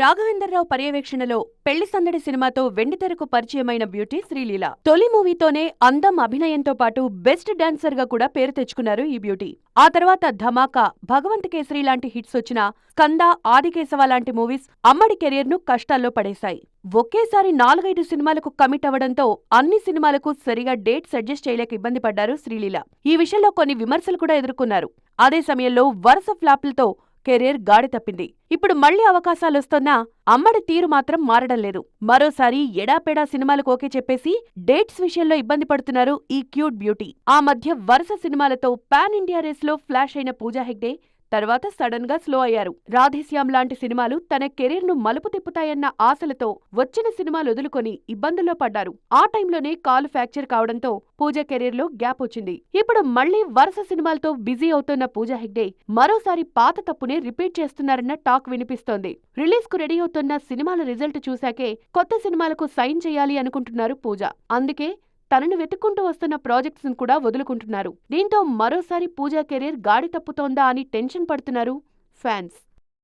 రాఘవేంద్రరావు పర్యవేక్షణలో పెళ్ళి సందడి సినిమాతో వెండితెరకు పరిచయమైన బ్యూటీ శ్రీలీల. తొలి మూవీతోనే అందం అభినయంతో పాటు బెస్ట్ డాన్సర్గా కూడా పేరు తెచ్చుకున్నారు ఈ బ్యూటీ. ఆ తర్వాత ధమాకా భగవంత్ కేసరి లాంటి హిట్స్ వచ్చిన కంద ఆదికేశవ లాంటి మూవీస్ అమ్మడి కెరీర్ను కష్టాల్లో పడేశాయి. ఒకేసారి నాలుగైదు సినిమాలకు కమిట్ అవ్వడంతో అన్ని సినిమాలకు సరిగా డేట్స్ అడ్జస్ట్ చేయలేక ఇబ్బంది పడ్డారు శ్రీలీల. ఈ విషయంలో కొన్ని విమర్శలు కూడా ఎదుర్కొన్నారు. అదే సమయంలో వరుస ఫ్లాప్లతో కెరీర్ గాడి తప్పింది. ఇప్పుడు మళ్ళీ అవకాశాలొస్తున్నా అమ్మడి తీరు మాత్రం మారడం లేదు. మరోసారి ఎడాపెడా సినిమాలకు ఓకే చెప్పేసి డేట్స్ విషయంలో ఇబ్బంది పడుతున్నారు ఈ క్యూట్ బ్యూటీ. ఆ మధ్య వరుస సినిమాలతో పాన్ ఇండియా రేస్లో ఫ్లాష్ అయిన పూజా హెగ్డే తర్వాత సడన్గా స్లో అయ్యారు. రాధేశ్యామ్ లాంటి సినిమాలు తన కెరీర్ను మలుపు తిప్పుతాయన్న ఆశలతో వచ్చిన సినిమాలు వదులుకొని ఇబ్బందుల్లో పడ్డారు. ఆ టైంలోనే కాలు ఫ్రాక్చర్ కావడంతో పూజ కెరీర్లో గ్యాప్ వచ్చింది. ఇప్పుడు మళ్ళీ వరుస సినిమాలతో బిజీ అవుతున్న పూజా హెగ్డే మరోసారి పాత తప్పునే రిపీట్ చేస్తున్నారన్న టాక్ వినిపిస్తోంది. రిలీజ్కు రెడీ అవుతున్న సినిమాల రిజల్ట్ చూశాకే కొత్త సినిమాలకు సైన్ చేయాలి అనుకుంటున్నారు పూజ. అందుకే తనను వెతుక్కుంటూ వస్తున్న ప్రాజెక్ట్స్ను కూడా వదులుకుంటున్నారు. దీంతో మరోసారి పూజా కెరీర్ గాడి తప్పుతోందా అని టెన్షన్ పడుతున్నారు ఫ్యాన్స్.